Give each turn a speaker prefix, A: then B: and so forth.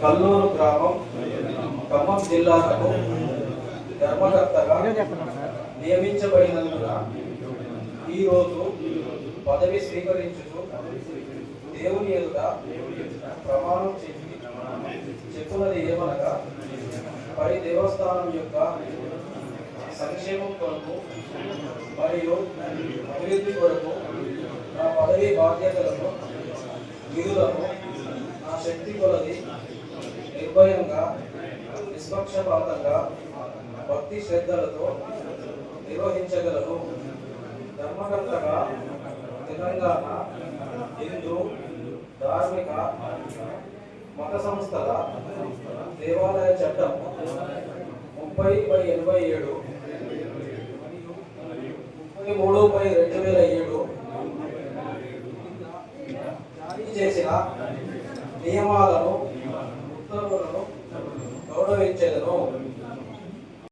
A: కల్లూరు గ్రామం ఖమ్మం జిల్లాలకు ధర్మకర్తగా నియమించబడినందున ఈరోజు పదవి స్వీకరించుతూ దేవుని ఎదుట ప్రమాణం చేసి చెప్పున్నది ఏమనగా పై దేవస్థానం యొక్క సంక్షేమం కొరకు మరియు అభివృద్ధి కొరకు నా పదవి బాధ్యతలను విధులను శక్తి కొలది నిర్భయంగా నిష్పక్షపాతంగా భక్తి శ్రద్ధలతో నిర్వహించగలరు. ధర్మకర్తగా తెలంగాణ హిందూ ధార్మిక మత సంస్థల దేవాలయ చట్టం ముప్పై బై ఎనభై ఏడు ముప్పై మూడు బై రెండు వేల ఏడు జారీ చేసిన నియమాలను ఉత్తర్వులను గౌరవించేదను.